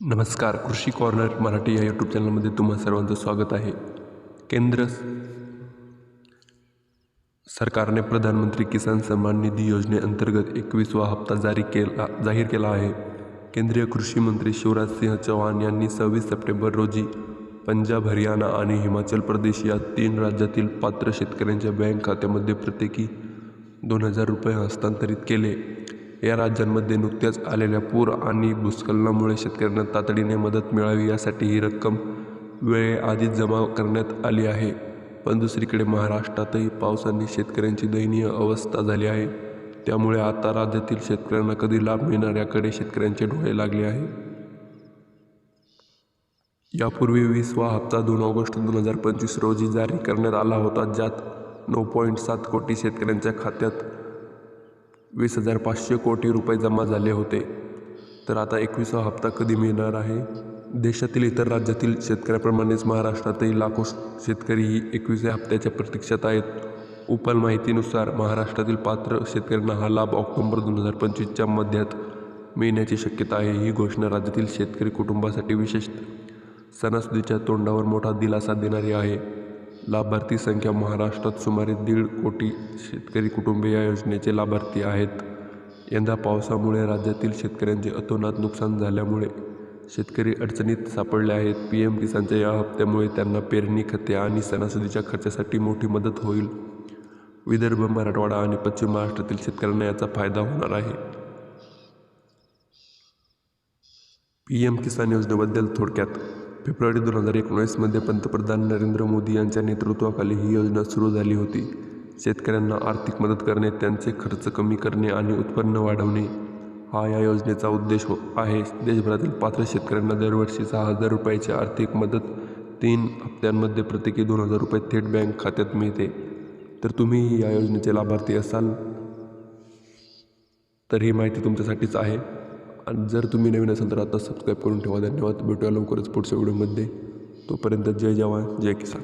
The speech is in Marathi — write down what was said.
नमस्कार कृषी कॉर्नर मराठी या यूट्यूब चॅनलमध्ये तुम्हा सर्वांचं स्वागत आहे. केंद्र सरकारने प्रधानमंत्री किसान सन्मान निधी योजनेअंतर्गत एकवीसवा हप्ता जारी केला जाहीर केला आहे. केंद्रीय कृषी मंत्री शिवराज सिंह चौहान यांनी सव्वीस सप्टेंबर रोजी पंजाब हरियाणा आणि हिमाचल प्रदेश या तीन राज्यातील पात्र शेतकऱ्यांच्या बँक खात्यामध्ये प्रत्येकी दोन हजार रुपये हस्तांतरित केले. या राज्यांमध्ये नुकत्याच आलेल्या पूर आणि भूस्खलनामुळे शेतकऱ्यांना तातडीने मदत मिळावी यासाठी ही रक्कम वेळेआधीच जमा करण्यात आली आहे. पण दुसरीकडे महाराष्ट्रातही पावसाने शेतकऱ्यांची दयनीय अवस्था झाली आहे. त्यामुळे आता राज्यातील शेतकऱ्यांना कधी लाभ मिळणार याकडे शेतकऱ्यांचे डोळे लागले आहे. यापूर्वी वीसवा हप्ता दोन ऑगस्ट दोन हजार पंचवीस रोजी जारी करण्यात आला होता ज्यात नऊ पॉईंट सात कोटी शेतकऱ्यांच्या खात्यात वीस हजार पाचशे कोटी रुपये जमा झाले होते. तर आता एकविसावा हप्ता कधी मिळणार आहे? देशातील इतर राज्यातील शेतकऱ्याप्रमाणेच महाराष्ट्रातही लाखो शेतकरी ही एकविसाव्या हप्त्याच्या प्रतीक्षेत आहेत. उपल माहितीनुसार महाराष्ट्रातील पात्र शेतकऱ्यांना हा लाभ ऑक्टोबर दोन हजार पंचवीसच्या मध्यात मिळण्याची शक्यता आहे ही घोषणा राज्यातील शेतकरी कुटुंबासाठी विशेष सणासुदीच्या तोंडावर मोठा दिलासा देणारी आहे. लाभार्थी संख्या महाराष्ट्रात सुमारे दीड कोटी शेतकरी कुटुंबे या योजनेचे लाभार्थी आहेत. यंदा पावसामुळे राज्यातील शेतकऱ्यांचे अतोनात नुकसान झाल्यामुळे शेतकरी अडचणीत सापडले आहेत. पी एम किसानच्या या हप्त्यामुळे त्यांना पेरणी खते आणि सणासुदीच्या खर्चासाठी मोठी मदत होईल. विदर्भ मराठवाडा आणि पश्चिम महाराष्ट्रातील शेतकऱ्यांना याचा फायदा होणार आहे. पी एम किसान योजनेबद्दल थोडक्यात फेब्रुवारी दोन हजार एकोणीसमध्ये पंतप्रधान नरेंद्र मोदी यांच्या नेतृत्वाखाली ही योजना सुरू झाली होती. शेतकऱ्यांना आर्थिक मदत करणे त्यांचे खर्च कमी करणे आणि उत्पन्न वाढवणे. हा या योजनेचा उद्देश हो आहे. देशभरातील पात्र शेतकऱ्यांना दरवर्षी सहा हजार रुपयाची आर्थिक मदत तीन हप्त्यांमध्ये प्रत्येकी दोन हजार रुपये थेट बँक खात्यात मिळते. तर तुम्ही या योजनेचे लाभार्थी असाल तर ही माहिती तुमच्यासाठीच आहे. आणि जर तुम्ही नवीन असाल तर आता सबस्क्राईब करून ठेवा. धन्यवाद. भेटूया लवकरच पुढच्या व्हिडिओमध्ये तोपर्यंत जय जवान जय किसान.